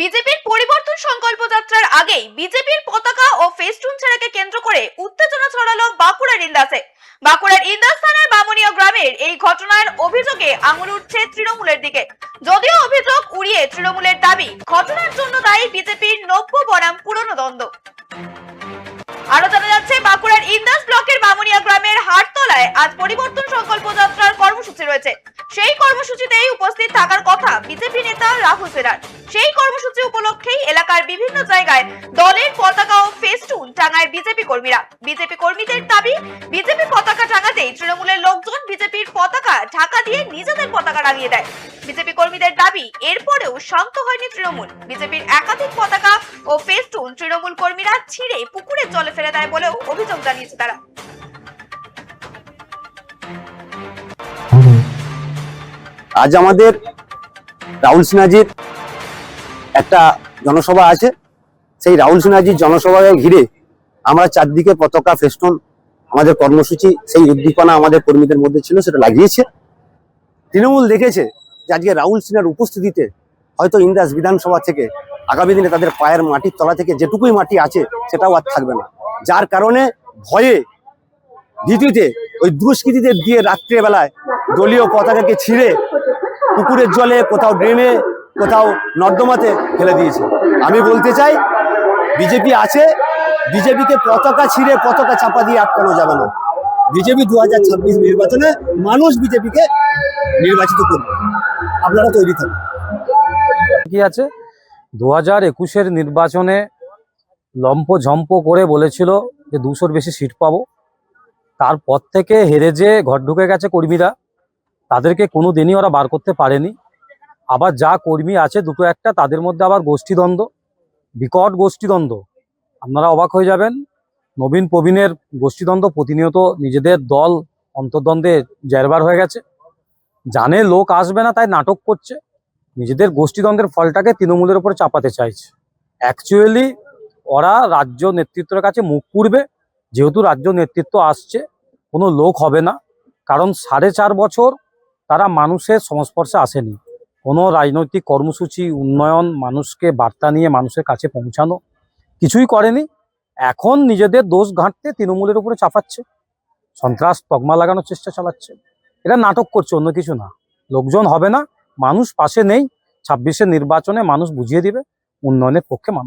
বিজেপির পরিবর্তন সংকল্প যাত্রার আগেই বিজেপির পতাকা ও ফেস্টুন ছেড়াকে কেন্দ্র করে উত্তেজনা ছড়ালো বাঁকুড়ার ইন্দাসে। বাঁকুড়ার ইন্দাস থানার বামুনিয়া গ্রামের এই ঘটনার অভিযোগে আঙুল উঠছে তৃণমূলের দিকে। যদিও অভিযোগ উড়িয়ে তৃণমূলের দাবি, ঘটনার জন্য দায়ী বিজেপির নব্য বনাম পুরনো দ্বন্দ্ব। আরও জানা যাচ্ছে, বাঁকুড়ার ইন্দাস ব্লকের বামুনিয়া গ্রামের হাটতলায় আজ পরিবর্তন সংকল্প সেই কর্মসূচিতেই উপস্থিত থাকার কথা বিজেপি নেতা রাহুল সেরার সেই কর্মসূচি উপলক্ষেই এলাকার বিভিন্ন জায়গায় দলের পতাকা ও ফেস্টুন টাঙায় বিজেপি কর্মীরা। বিজেপি কর্মীদের দাবি, বিজেপি পতাকা টাঙাতেই তৃণমূলের লোকজন বিজেপির পতাকা ঢাকা দিয়ে নিজেদের পতাকা টাঙিয়ে দেয়। বিজেপি কর্মীদের দাবি, এরপরেও শান্ত হয়নি তৃণমূল। বিজেপির একাধিক পতাকা ও ফেস্টুন তৃণমূল কর্মীরা ছিঁড়ে পুকুরের জলে ফেলে দেয় বলেও অভিযোগ জানিয়েছে তারা। আজ আমাদের রাহুল সিনহাজির একটা জনসভা আছে। সেই রাহুল সিনহাজির জনসভাকে ঘিরে আমরা চারদিকে পতাকা ফেস্টুন আমাদের কর্মসূচি, সেই উদ্দীপনা আমাদের কর্মীদের মধ্যে ছিল, সেটা লাগিয়েছে। তৃণমূল দেখেছে যে আজকে রাহুল সিনহার উপস্থিতিতে হয়তো ইন্দাস বিধানসভা থেকে আগামী দিনে তাদের পায়ের মাটির তলা থেকে যেটুকুই মাটি আছে, সেটাও আর থাকবে না। যার কারণে ভয়ে ভীতিতে ওই দুষ্কৃতীদের দিয়ে রাত্রেবেলায় দলীয় পতাকাকে ছিঁড়ে পুকুরের জলে কোথাও ড্রেনে, কোথাও নর্দমাতে ফেলে দিয়েছে। আমি বলতে চাই, বিজেপি আছে, বিজেপিকে পতাকা ছিঁড়ে পতাকা চাপা দিয়ে আটকানো যাবে না। বিজেপি দু হাজার ছাব্বিশ নির্বাচনে মানুষ বিজেপিকে নির্বাচিত করবে। আপনারা তৈরি থাকুন। কি আছে? দু হাজার একুশের নির্বাচনে লম্প ঝম্প করে বলেছিল যে দুশোর বেশি সিট পাবো। তারপর থেকে হেরে যে ঘর ঢুকে গেছে কর্মীরা। তাদেরকে কোনো দিনই ওরা বার করতে পারেনি। আবার যা কর্মী আছে, দুটো একটা, তাদের মধ্যে আবার গোষ্ঠীদ্বন্দ্ব। বিকট গোষ্ঠীদ্বন্দ্ব। আপনারা অবাক হয়ে যাবেন, নবীন প্রবীণের গোষ্ঠীদ্বন্দ্ব প্রতিনিয়ত নিজেদের দল অন্তর্দ্বন্দ্বে জেরবার হয়ে গেছে। জানে লোক আসবে না, তাই নাটক করছে। নিজেদের গোষ্ঠীদ্বন্দ্বের ফলটাকে তৃণমূলের উপর চাপাতে চাইছে। অ্যাকচুয়ালি ওরা রাজ্য নেতৃত্বের কাছে মুখ পুড়বে। যেহেতু রাজ্য নেতৃত্ব আসছে, কোনো লোক হবে না। কারণ সাড়ে চার বছর তারা মানুষের সংস্পর্শে আসেনি। কোনো রাজনৈতিক কর্মসূচি, উন্নয়ন, মানুষকে বার্তা নিয়ে মানুষের কাছে পৌঁছানো কিছুই করেনি। এখন নিজেদের দোষ ঘাঁটতে তৃণমূলের উপরে চাপাচ্ছে। সন্ত্রাস, তকমা লাগানোর চেষ্টা চালাচ্ছে। এটা নাটক করছে, অন্য কিছু না। লোকজন হবে না, মানুষ পাশে নেই। ছাব্বিশের নির্বাচনে মানুষ বুঝিয়ে দিবে, উন্নয়নের পক্ষে মানুষ